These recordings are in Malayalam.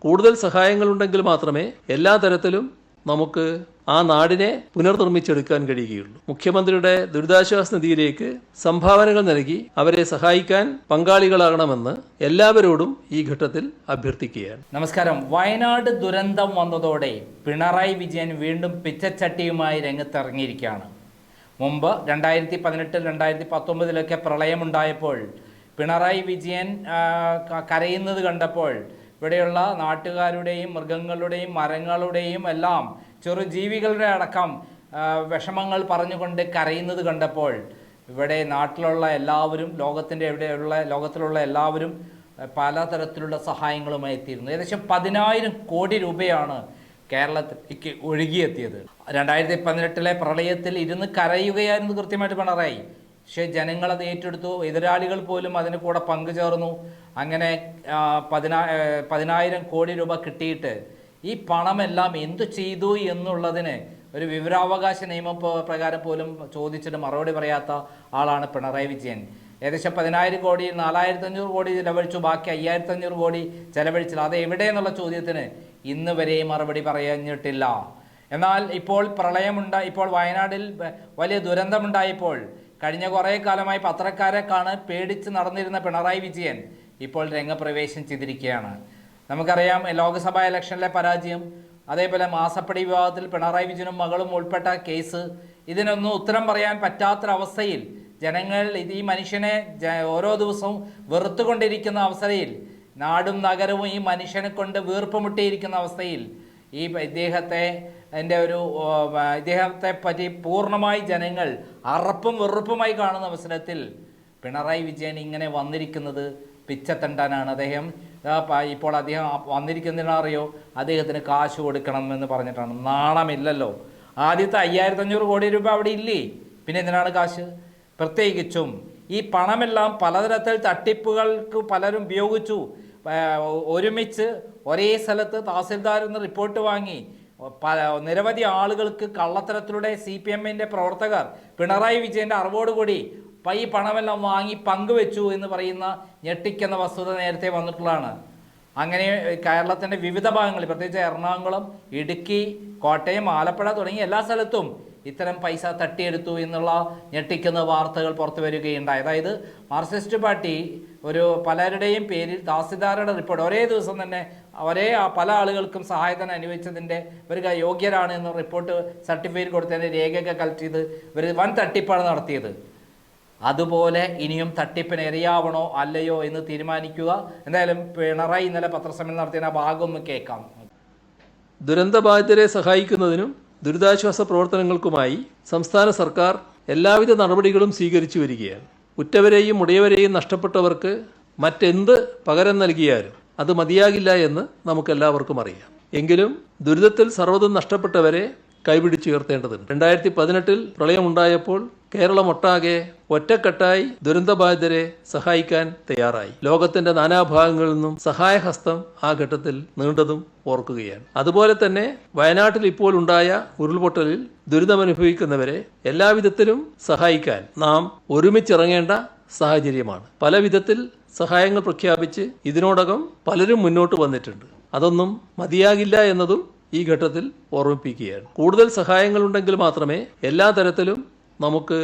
കൂടുതൽ സഹായങ്ങളുണ്ടെങ്കിൽ മാത്രമേ എല്ലാ തരത്തിലും നമുക്ക് ആ നാടിനെ പുനർനിർമ്മിച്ചെടുക്കാൻ കഴിയുകയുള്ളൂ. മുഖ്യമന്ത്രിയുടെ ദുരിതാശ്വാസ നിധിയിലേക്ക് സംഭാവനകൾ നൽകി അവരെ സഹായിക്കാൻ പങ്കാളികളാകണമെന്ന് എല്ലാവരോടും ഈ ഘട്ടത്തിൽ അഭ്യർത്ഥിക്കുകയാണ്. നമസ്കാരം. വയനാട് ദുരന്തം വന്നതോടെ പിണറായി വിജയൻ വീണ്ടും പിച്ചച്ചട്ടിയുമായി രംഗത്തിറങ്ങിയിരിക്കുകയാണ്. മുമ്പ് രണ്ടായിരത്തി പതിനെട്ടിൽ രണ്ടായിരത്തി പത്തൊമ്പതിലൊക്കെ പ്രളയമുണ്ടായപ്പോൾ പിണറായി വിജയൻ കരയുന്നത് കണ്ടപ്പോൾ ഇവിടെയുള്ള നാട്ടുകാരുടെയും മൃഗങ്ങളുടെയും മരങ്ങളുടെയും എല്ലാം ചെറു ജീവികളുടെ അടക്കം വിഷമങ്ങൾ പറഞ്ഞുകൊണ്ട് കരയുന്നത് കണ്ടപ്പോൾ ഇവിടെ നാട്ടിലുള്ള എല്ലാവരും ലോകത്തിന്റെ എവിടെയുള്ള ലോകത്തിലുള്ള എല്ലാവരും പലതരത്തിലുള്ള സഹായങ്ങളുമായി എത്തിയിരുന്നു. ഏകദേശം പതിനായിരം കോടി രൂപയാണ് കേരളത്തിലേക്ക് ഒഴുകിയെത്തിയത്. രണ്ടായിരത്തി പതിനെട്ടിലെ പ്രളയത്തിൽ ഇരുന്ന് കരയുകയായിരുന്നു കൃത്യമായിട്ട് പിണറായി. പക്ഷേ ജനങ്ങൾ അത് ഏറ്റെടുത്തു. എതിരാളികൾ പോലും അതിന് കൂടെ പങ്കുചേർന്നു അങ്ങനെ പതിനാ പതിനായിരം കോടി രൂപ കിട്ടിയിട്ട് ഈ പണമെല്ലാം എന്തു ചെയ്തു എന്നുള്ളതിന് ഒരു വിവരാവകാശ നിയമം പ്രകാരം പോലും ചോദിച്ചിട്ട് മറുപടി പറയാത്ത ആളാണ് പിണറായി വിജയൻ. ഏകദേശം പതിനായിരം കോടി നാലായിരത്തി അഞ്ഞൂറ് കോടി ചിലവഴിച്ചു. ബാക്കി അയ്യായിരത്തി അഞ്ഞൂറ് കോടി ചിലവഴിച്ചില്ല. അത് എവിടെയെന്നുള്ള ചോദ്യത്തിന് ഇന്ന് വരെയും മറുപടി പറഞ്ഞിട്ടില്ല. എന്നാൽ ഇപ്പോൾ പ്രളയമുണ്ട ഇപ്പോൾ വയനാട്ടിൽ വലിയ ദുരന്തമുണ്ടായപ്പോൾ കഴിഞ്ഞ കുറേ കാലമായി പത്രക്കാരെ കാണാൻ പേടിച്ച് നടന്നിരുന്ന പിണറായി വിജയൻ ഇപ്പോൾ രംഗപ്രവേശം ചെയ്തിരിക്കുകയാണ്. നമുക്കറിയാം ലോക്സഭാ ഇലക്ഷനിലെ പരാജയം അതേപോലെ മാസപ്പടി വിവാദത്തിൽ പിണറായി വിജയനും മകളും ഉൾപ്പെട്ട കേസ് ഇതിനൊന്നും ഉത്തരം പറയാൻ പറ്റാത്തൊരവസ്ഥയിൽ ജനങ്ങൾ ഈ മനുഷ്യനെ ഓരോ ദിവസവും വെറുത്തുകൊണ്ടിരിക്കുന്ന അവസ്ഥയിൽ നാടും നഗരവും ഈ മനുഷ്യനെ കൊണ്ട് വീർപ്പുമുട്ടിയിരിക്കുന്ന അവസ്ഥയിൽ ഈ ഇദ്ദേഹത്തെ എന്റെ ഒരു ഇദ്ദേഹത്തെ പറ്റി പൂർണമായി ജനങ്ങൾ അറപ്പും വെറുപ്പുമായി കാണുന്ന അവസരത്തിൽ പിണറായി വിജയൻ ഇങ്ങനെ വന്നിരിക്കുന്നത് പിച്ചത്തണ്ടാനാണ്. അദ്ദേഹം ഇപ്പോൾ അദ്ദേഹം വന്നിരിക്കുന്നതിനറിയോ അദ്ദേഹത്തിന് കാശ് കൊടുക്കണം എന്ന് പറഞ്ഞിട്ടാണ്. നാണമില്ലല്ലോ. ആദ്യത്തെ അയ്യായിരത്തി അഞ്ഞൂറ് കോടി രൂപ അവിടെ ഇല്ലേ? പിന്നെ എന്തിനാണ് കാശ്? പ്രത്യേകിച്ചും ഈ പണമെല്ലാം പലതരത്തിൽ തട്ടിപ്പുകൾക്ക് പലരും ഉപയോഗിച്ചു. ഒരുമിച്ച് ഒരേ സ്ഥലത്ത് തഹസിൽദാരിൽ നിന്ന് റിപ്പോർട്ട് വാങ്ങി. പല നിരവധി ആളുകൾക്ക് കള്ളത്തരത്തിലൂടെ സി പി എമ്മിന്റെ പ്രവർത്തകർ പിണറായി വിജയന്റെ അറിവോടുകൂടി പൈ ഈ പണമെല്ലാം വാങ്ങി പങ്കുവെച്ചു എന്ന് പറയുന്ന ഞെട്ടിക്കുന്ന വസ്തുത നേരത്തെ വന്നിട്ടുള്ളതാണ്. അങ്ങനെ കേരളത്തിന്റെ വിവിധ ഭാഗങ്ങളിൽ പ്രത്യേകിച്ച് എറണാകുളം ഇടുക്കി കോട്ടയം ആലപ്പുഴ തുടങ്ങിയ എല്ലാ സ്ഥലത്തും ഇത്തരം പൈസ തട്ടിയെടുത്തു എന്നുള്ള ഞെട്ടിക്കുന്ന വാർത്തകൾ പുറത്തു വരികയുണ്ടായി. അതായത് മാർക്സിസ്റ്റ് പാർട്ടി ഒരു പലരുടെയും പേരിൽ തഹസിൽദാരുടെ റിപ്പോർട്ട് ഒരേ ദിവസം തന്നെ ഒരേ പല ആളുകൾക്കും സഹായധനം അനുവദിച്ചതിന്റെ ഇവർ യോഗ്യരാണ് എന്ന റിപ്പോർട്ട് സർട്ടിഫിക്കറ്റ് കൊടുത്തതിന്റെ രേഖയൊക്കെ കളക്ട് ചെയ്ത് ഇവർ വൻ തട്ടിപ്പാണ് നടത്തിയത്. അതുപോലെ ഇനിയും തട്ടിപ്പിന് ഇരയാവണോ അല്ലയോ എന്ന് തീരുമാനിക്കുക. എന്തായാലും പിണറായി ഇന്നലെ പത്രസമ്മേളനം നടത്തിയ ഭാഗം ഒന്ന് കേൾക്കാം. ദുരന്തബാധിതരെ സഹായിക്കുന്നതിനും ദുരിതാശ്വാസ പ്രവർത്തനങ്ങൾക്കുമായി സംസ്ഥാന സർക്കാർ എല്ലാവിധ നടപടികളും സ്വീകരിച്ചു വരികയാണ്. ഉറ്റവരെയും ഉടയവരെയും നഷ്ടപ്പെട്ടവർക്ക് മറ്റെന്ത് പകരം നൽകിയാലും അത് മതിയാകില്ല എന്ന് നമുക്കെല്ലാവർക്കും അറിയാം. എങ്കിലും ദുരിതത്തിൽ സർവതും നഷ്ടപ്പെട്ടവരെ കൈപിടിച്ചുയർത്തേണ്ടതുണ്ട്. രണ്ടായിരത്തി പതിനെട്ടിൽ പ്രളയമുണ്ടായപ്പോൾ കേരളമൊട്ടാകെ ഒറ്റക്കെട്ടായി ദുരന്തബാധിതരെ സഹായിക്കാൻ തയ്യാറായി. ലോകത്തിന്റെ നാനാഭാഗങ്ങളിൽ നിന്നും സഹായഹസ്തം ആ ഘട്ടത്തിൽ നീണ്ടതും ഓർക്കുകയാണ്. അതുപോലെ തന്നെ വയനാട്ടിൽ ഇപ്പോൾ ഉണ്ടായ ഉരുൾപൊട്ടലിൽ ദുരിതമനുഭവിക്കുന്നവരെ എല്ലാവിധത്തിലും സഹായിക്കാൻ നാം ഒരുമിച്ചിറങ്ങേണ്ട സാഹചര്യമാണ്. പല വിധത്തിൽ സഹായങ്ങൾ പ്രഖ്യാപിച്ച് ഇതിനോടകം പലരും മുന്നോട്ട് വന്നിട്ടുണ്ട്. അതൊന്നും മതിയാകില്ല എന്നതും ഈ ഘട്ടത്തിൽ ഓർമ്മിപ്പിക്കുകയാണ്. കൂടുതൽ സഹായങ്ങളുണ്ടെങ്കിൽ മാത്രമേ എല്ലാ തരത്തിലും നമുക്ക്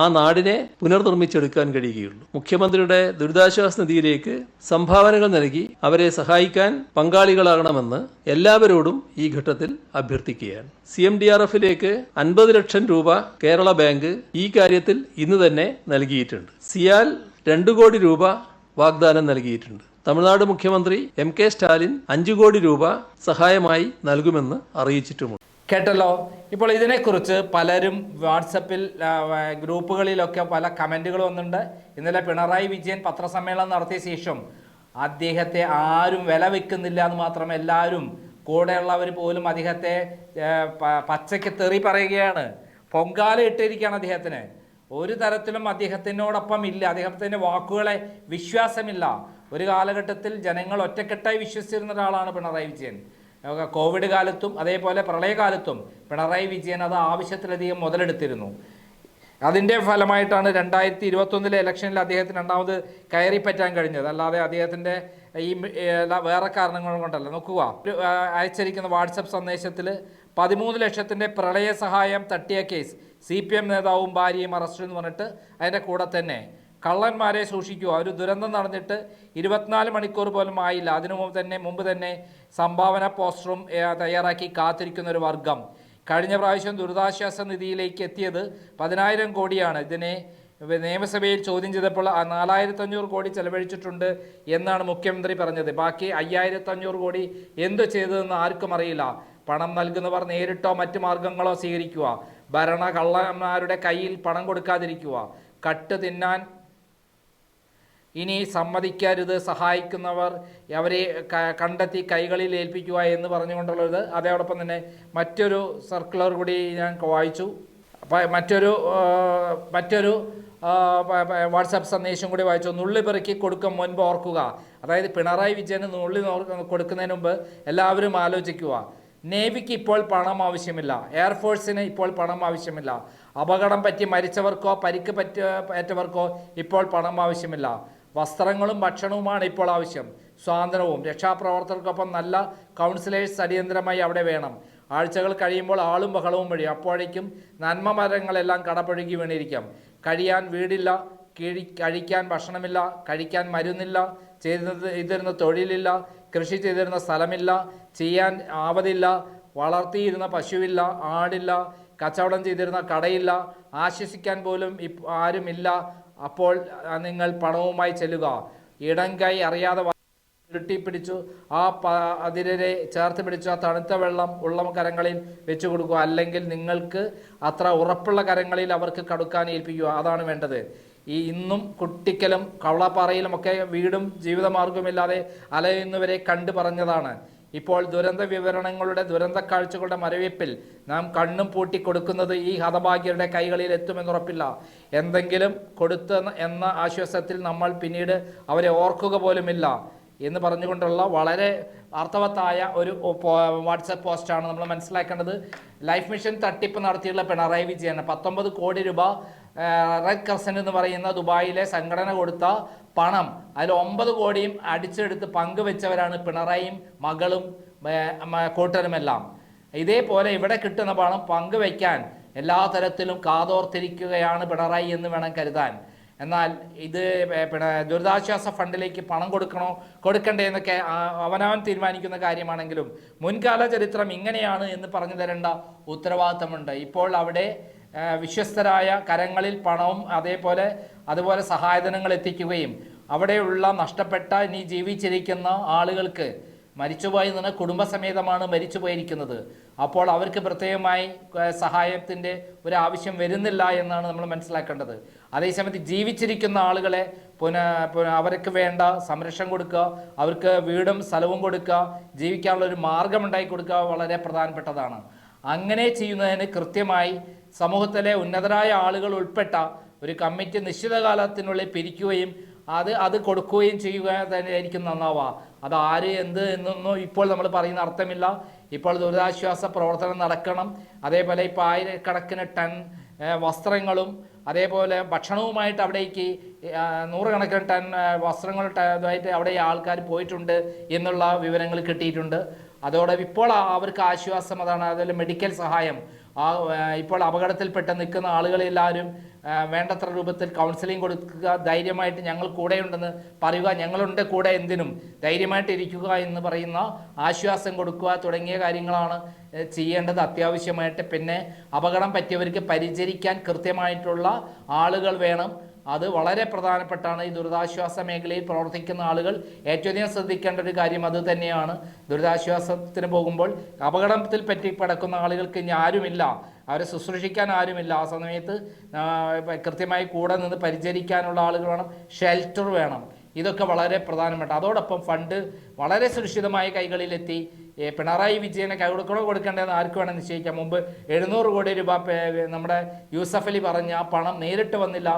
ആ നാടിനെ പുനർനിർമ്മിച്ചെടുക്കാൻ കഴിയുകയുള്ളൂ. മുഖ്യമന്ത്രിയുടെ ദുരിതാശ്വാസ നിധിയിലേക്ക് സംഭാവനകൾ നൽകി അവരെ സഹായിക്കാൻ പങ്കാളികളാകണമെന്ന് എല്ലാവരോടും ഈ ഘട്ടത്തിൽ അഭ്യർത്ഥിക്കുകയാണ്. സി എം ഡി ആർ എഫിലേക്ക് അൻപത് ലക്ഷം രൂപ കേരള ബാങ്ക് ഈ കാര്യത്തിൽ ഇന്ന് തന്നെ നൽകിയിട്ടുണ്ട്. സിയാൽ രണ്ടു കോടി രൂപ വാഗ്ദാനം നൽകിയിട്ടുണ്ട്. തമിഴ്നാട് മുഖ്യമന്ത്രി എം കെ സ്റ്റാലിൻ അഞ്ചു കോടി രൂപ സഹായമായി നൽകുമെന്ന് അറിയിച്ചിട്ടുമുണ്ട്. കേട്ടല്ലോ? ഇപ്പോൾ ഇതിനെക്കുറിച്ച് പലരും വാട്സപ്പിൽ ഗ്രൂപ്പുകളിലൊക്കെ പല കമന്റുകൾ വന്നിട്ടുണ്ട് ഇന്നലെ പിണറായി വിജയൻ പത്രസമ്മേളനം നടത്തിയ ശേഷം അദ്ദേഹത്തെ ആരും വില വെക്കുന്നില്ല എന്ന് മാത്രം എല്ലാവരും കൂടെയുള്ളവർ പോലും അദ്ദേഹത്തെ പച്ചയ്ക്ക് തെറി പറയുകയാണ്. പൊങ്കാല ഇട്ടിരിക്കുകയാണ് അദ്ദേഹത്തിന്. ഒരു തരത്തിലും അദ്ദേഹത്തിനോടൊപ്പം ഇല്ല. അദ്ദേഹത്തിന്റെ വാക്കുകളെ വിശ്വാസമില്ല. ഒരു കാലഘട്ടത്തിൽ ജനങ്ങൾ ഒറ്റക്കെട്ടായി വിശ്വസിച്ചിരുന്ന ഒരാളാണ് പിണറായി വിജയൻ. കോവിഡ് കാലത്തും അതേപോലെ പ്രളയകാലത്തും പിണറായി വിജയൻ അത് ആവശ്യത്തിലധികം മുതലെടുത്തിരുന്നു. അതിന്റെ ഫലമായിട്ടാണ് രണ്ടായിരത്തി ഇരുപത്തൊന്നിലെ ഇലക്ഷനിൽ അദ്ദേഹത്തിന് രണ്ടാമത് കയറിപ്പറ്റാൻ കഴിഞ്ഞത്. അല്ലാതെ അദ്ദേഹത്തിന്റെ ഈ വേറെ കാരണങ്ങൾ കൊണ്ടല്ല. നോക്കുക അയച്ചിരിക്കുന്ന വാട്സപ്പ് സന്ദേശത്തിൽ പതിമൂന്ന് ലക്ഷത്തിന്റെ പ്രളയ സഹായം തട്ടിയ കേസ് സി പി എം നേതാവും ഭാര്യയും അറസ്റ്റ് എന്ന് പറഞ്ഞിട്ട് അതിന്റെ കൂടെ തന്നെ കള്ളന്മാരെ സൂക്ഷിക്കുക. ഒരു ദുരന്തം നടന്നിട്ട് ഇരുപത്തിനാല് മണിക്കൂർ പോലും ആയില്ല. അതിനു മുമ്പ് തന്നെ മുമ്പ് തന്നെ സംഭാവന പോസ്റ്ററും തയ്യാറാക്കി കാത്തിരിക്കുന്ന ഒരു വർഗം. കഴിഞ്ഞ പ്രാവശ്യം ദുരിതാശ്വാസ നിധിയിലേക്ക് എത്തിയത് പതിനായിരം കോടിയാണ്. ഇതിനെ നിയമസഭയിൽ ചോദ്യം ചെയ്തപ്പോൾ നാലായിരത്തഞ്ഞൂറ് കോടി ചെലവഴിച്ചിട്ടുണ്ട് എന്നാണ് മുഖ്യമന്ത്രി പറഞ്ഞത്. ബാക്കി അയ്യായിരത്തഞ്ഞൂറ് കോടി എന്തു ചെയ്തതെന്ന് ആർക്കും അറിയില്ല. പണം നൽകുന്നവർ നേരിട്ടോ മറ്റു മാർഗങ്ങളോ സ്വീകരിക്കുക. ഭരണ കള്ളന്മാരുടെ കയ്യിൽ പണം കൊടുക്കാതിരിക്കുക. കട്ട് തിന്നാൻ ഇനി സമ്മതിക്കരുത് സഹായിക്കുന്നവർ അവരെ കണ്ടെത്തി കൈകളിൽ ഏൽപ്പിക്കുക എന്ന് പറഞ്ഞുകൊണ്ടുള്ളത്. അതോടൊപ്പം തന്നെ മറ്റൊരു സർക്കുലർ കൂടി ഞാൻ വായിച്ചു. മറ്റൊരു മറ്റൊരു വാട്സാപ്പ് സന്ദേശം കൂടി വായിച്ചു. നുള്ളി പെറുക്കി കൊടുക്കും മുൻപ് ഓർക്കുക. അതായത് പിണറായി വിജയന് നുള്ളി കൊടുക്കുന്നതിന് മുമ്പ് എല്ലാവരും ആലോചിക്കുക. നേവിക്ക് ഇപ്പോൾ പണം ആവശ്യമില്ല. എയർഫോഴ്സിന് ഇപ്പോൾ പണം ആവശ്യമില്ല. അപകടം പറ്റി മരിച്ചവർക്കോ പരിക്ക് പറ്റ ഏറ്റവർക്കോ ഇപ്പോൾ പണം ആവശ്യമില്ല. വസ്ത്രങ്ങളും ഭക്ഷണവുമാണ് ഇപ്പോൾ ആവശ്യം. സ്വാതന്ത്ര്യവും രക്ഷാപ്രവർത്തകർക്കൊപ്പം നല്ല കൗൺസിലേഴ്സ് അടിയന്തരമായി അവിടെ വേണം. ആഴ്ചകൾ കഴിയുമ്പോൾ ആളും ബഹളവും വഴി അപ്പോഴേക്കും നന്മ മരങ്ങളെല്ലാം കടപുഴകി വീണിരിക്കാം. കഴിയാൻ വീടില്ല കിഴി കഴിക്കാൻ ഭക്ഷണമില്ല കഴിക്കാൻ മരുന്നില്ല ചെയ്തിരുന്നത് ചെയ്തിരുന്ന തൊഴിലില്ല കൃഷി ചെയ്തിരുന്ന സ്ഥലമില്ല ചെയ്യാൻ ആവതില്ല വളർത്തിയിരുന്ന പശുവില്ല ആടില്ല കച്ചവടം ചെയ്തിരുന്ന കടയില്ല. ആശ്വസിക്കാൻ പോലും ആരുമില്ല. അപ്പോൾ നിങ്ങൾ പണവുമായി ചെല്ലുക. ഇടം കൈ അറിയാതെ വ- പിടിച്ചു. ആ പ അതിരെ ചേർത്ത് പിടിച്ചു. ആ തണുത്ത വെള്ളം ഉള്ള കരങ്ങളിൽ വെച്ചു കൊടുക്കുക. അല്ലെങ്കിൽ നിങ്ങൾക്ക് അത്ര ഉറപ്പുള്ള കരങ്ങളിൽ അവർക്ക് കടുക്കാൻ ഏൽപ്പിക്കുക. അതാണ് വേണ്ടത്. ഈ ഇന്നും കുട്ടിക്കലും കവളപ്പാറയിലുമൊക്കെ വീടും ജീവിതമാർഗവുമില്ലാതെ അലയുന്നവരെ കണ്ടു പറഞ്ഞതാണ്. ഇപ്പോൾ ദുരന്ത വിവരണങ്ങളുടെ ദുരന്ത കാഴ്ചകളുടെ മരവിപ്പിൽ നാം കണ്ണും പൂട്ടി കൊടുക്കുന്നത് ഈ ഹതഭാഗ്യരുടെ കൈകളിൽ എത്തുമെന്നുറപ്പില്ല. എന്തെങ്കിലും കൊടുത്ത എന്ന ആശ്വാസത്തിൽ നമ്മൾ പിന്നീട് അവരെ ഓർക്കുക പോലുമില്ല. എന്ന് പറഞ്ഞുകൊണ്ടുള്ള വളരെ അർത്ഥവത്തായ ഒരു വാട്സപ്പ് പോസ്റ്റാണ് നമ്മൾ മനസ്സിലാക്കേണ്ടത്. ലൈഫ് മിഷൻ തട്ടിപ്പ് നടത്തിയുള്ള പിണറായി വിജയൻ പത്തൊമ്പത് കോടി രൂപ റെഡ് ക്രസന്റ് എന്ന് പറയുന്ന ദുബായിലെ സംഘടന കൊടുത്ത പണം. അതിൽ ഒമ്പത് കോടിയും അടിച്ചെടുത്ത് പങ്കുവെച്ചവരാണ് പിണറായിയും മകളും കൂട്ടരുമെല്ലാം. ഇതേപോലെ ഇവിടെ കിട്ടുന്ന പണം പങ്കുവെക്കാൻ എല്ലാ തരത്തിലും കാതോർത്തിരിക്കുകയാണ് പിണറായി എന്ന് വേണം കരുതാൻ. എന്നാൽ ഇത് പിന്നെ ദുരിതാശ്വാസ ഫണ്ടിലേക്ക് പണം കൊടുക്കണോ കൊടുക്കണ്ടേ എന്നൊക്കെ അവനവൻ തീരുമാനിക്കുന്ന കാര്യമാണെങ്കിലും മുൻകാല ചരിത്രം ഇങ്ങനെയാണ് എന്ന് പറഞ്ഞു തരേണ്ട ഉത്തരവാദിത്തമുണ്ട്. ഇപ്പോൾ അവിടെ വിശ്വസ്തരായ കരങ്ങളിൽ പണവും അതേപോലെ അതുപോലെ സഹായധനങ്ങൾ എത്തിക്കുകയും അവിടെയുള്ള നഷ്ടപ്പെട്ട ഇനി ജീവിച്ചിരിക്കുന്ന ആളുകൾക്ക് മരിച്ചുപോയി നിന്ന് കുടുംബസമേതമാണ് മരിച്ചുപോയിരിക്കുന്നത്. അപ്പോൾ അവർക്ക് പ്രത്യേകമായി സഹായത്തിന്റെ ഒരു ആവശ്യം വരുന്നില്ല എന്നാണ് നമ്മൾ മനസ്സിലാക്കേണ്ടത്. അതേസമയത്ത് ജീവിച്ചിരിക്കുന്ന ആളുകളെ പുനഃ അവർക്ക് വേണ്ട സംരക്ഷണം കൊടുക്കുക അവർക്ക് വീടും സ്ഥലവും കൊടുക്കുക ജീവിക്കാനുള്ള ഒരു മാർഗമുണ്ടാക്കി കൊടുക്കുക വളരെ പ്രധാനപ്പെട്ടതാണ്. അങ്ങനെ ചെയ്യുന്നതിന് കൃത്യമായി സമൂഹത്തിലെ ഉന്നതരായ ആളുകൾ ഉൾപ്പെട്ട ഒരു കമ്മിറ്റി നിശ്ചിത കാലത്തിനുള്ളിൽ പിരിക്കുകയും അത് അത് കൊടുക്കുകയും ചെയ്യുക തന്നെയായിരിക്കും നന്നാവുക. അത് ആര് എന്ത് എന്നൊന്നും ഇപ്പോൾ നമ്മൾ പറയുന്ന അർത്ഥമില്ല. ഇപ്പോൾ ദുരിതാശ്വാസ പ്രവർത്തനം നടക്കണം. അതേപോലെ ഇപ്പോൾ ആയിരക്കണക്കിന് ടൺ വസ്ത്രങ്ങളും അതേപോലെ ഭക്ഷണവുമായിട്ട് അവിടേക്ക് നൂറുകണക്കിന് ടൺ ആ, വസ്ത്രങ്ങൾ ട- ഇതായിട്ട് അവിടെ ആൾക്കാർ പോയിട്ടുണ്ട് എന്നുള്ള വിവരങ്ങൾ കിട്ടിയിട്ടുണ്ട്. അതോടെ ഇപ്പോൾ അവർക്ക് ആശ്വാസം അതാണ്. അതുപോലെ മെഡിക്കൽ സഹായം. ആ ഇപ്പോൾ അപകടത്തിൽപ്പെട്ട് നിൽക്കുന്ന ആളുകളെല്ലാവരും വേണ്ടത്ര രൂപത്തിൽ കൗൺസിലിംഗ് കൊടുക്കുക ധൈര്യമായിട്ട് ഞങ്ങൾ കൂടെയുണ്ടെന്ന് പറയുക ഞങ്ങളുണ്ട് കൂടെ എന്തിനും ധൈര്യമായിട്ട് ഇരിക്കുക എന്ന് പറയുന്ന ആശ്വാസം കൊടുക്കുക തുടങ്ങിയ കാര്യങ്ങളാണ് ചെയ്യേണ്ടത് അത്യാവശ്യമായിട്ട്. പിന്നെ അപകടം പറ്റിയവർക്ക് പരിചരിക്കാൻ കൃത്യമായിട്ടുള്ള ആളുകൾ വേണം. അത് വളരെ പ്രധാനപ്പെട്ടാണ്. ഈ ദുരിതാശ്വാസ മേഖലയിൽ പ്രവർത്തിക്കുന്ന ആളുകൾ ഏറ്റവും അധികം ശ്രദ്ധിക്കേണ്ട ഒരു കാര്യം അത് തന്നെയാണ്. ദുരിതാശ്വാസത്തിന് പോകുമ്പോൾ അപകടത്തിൽ പറ്റി പടക്കുന്ന ആളുകൾക്ക് ഇനി ആരുമില്ല. അവരെ ശുശ്രൂഷിക്കാൻ ആരുമില്ല. ആ സമയത്ത് കൃത്യമായി കൂടെ നിന്ന് പരിചരിക്കാനുള്ള ആളുകൾ വേണം. ഷെൽട്ടർ വേണം. ഇതൊക്കെ വളരെ പ്രധാനപ്പെട്ട. അതോടൊപ്പം ഫണ്ട് വളരെ സുരക്ഷിതമായ കൈകളിലെത്തി. പിണറായി വിജയനെ കൈകൊടുക്കണോ കൊടുക്കേണ്ടതെന്ന് ആർക്ക് വേണം നിശ്ചയിക്കാം? മുമ്പ് എഴുന്നൂറ് കോടി രൂപ നമ്മുടെ യൂസഫ് അലി പറഞ്ഞ ആ പണം നേരിട്ട് വന്നില്ല.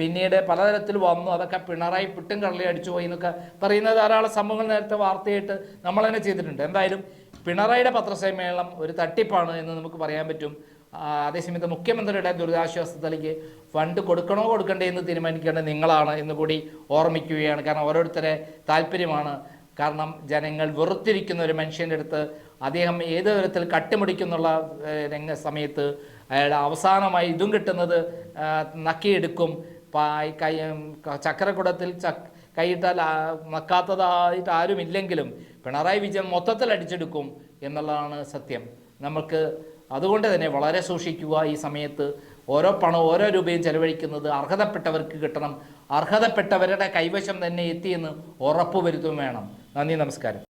പിന്നീട് പലതരത്തിൽ വന്നു. അതൊക്കെ പിണറായി പിട്ടും കള്ളി അടിച്ചു പോയി എന്നൊക്കെ പറയുന്ന ധാരാളം സംഭവങ്ങൾ നേരത്തെ വാർത്തയായിട്ട് നമ്മൾ തന്നെ ചെയ്തിട്ടുണ്ട്. എന്തായാലും പിണറായിയുടെ പത്രസമ്മേളനം ഒരു തട്ടിപ്പാണ് എന്ന് നമുക്ക് പറയാൻ പറ്റും. അതേസമയത്ത് മുഖ്യമന്ത്രിയുടെ ദുരിതാശ്വാസത്തിലേക്ക് ഫണ്ട് കൊടുക്കണോ കൊടുക്കണ്ടേ എന്ന് തീരുമാനിക്കേണ്ടത് നിങ്ങളാണ് എന്ന് കൂടി ഓർമ്മിക്കുകയാണ്. കാരണം ഓരോരുത്തരെ താല്പര്യമാണ്. കാരണം ജനങ്ങൾ വെറുത്തിരിക്കുന്ന ഒരു മനുഷ്യന്റെ അടുത്ത് അദ്ദേഹം ഏത് തരത്തിൽ കട്ടിമുടിക്കുന്നുള്ള രംഗ സമയത്ത് അയാൾ അവസാനമായി ഇതും കിട്ടുന്നത് നക്കിയെടുക്കും. പായ് കൈ ചക്രക്കുടത്തിൽ ചക് കൈയിട്ടാൽ മക്കാത്തതായിട്ട് ആരുമില്ലെങ്കിലും പിണറായി വിജയൻ മൊത്തത്തിൽ അടിച്ചെടുക്കും എന്നുള്ളതാണ് സത്യം. നമുക്ക് അതുകൊണ്ട് തന്നെ വളരെ സൂക്ഷിക്കുക ഈ സമയത്ത്. ഓരോ പണം ഓരോ രൂപയും ചെലവഴിക്കുന്നത് അർഹതപ്പെട്ടവർക്ക് കിട്ടണം. അർഹതപ്പെട്ടവരുടെ കൈവശം തന്നെ എത്തിയെന്ന് ഉറപ്പുവരുത്തും വേണം. നന്ദി നമസ്കാരം.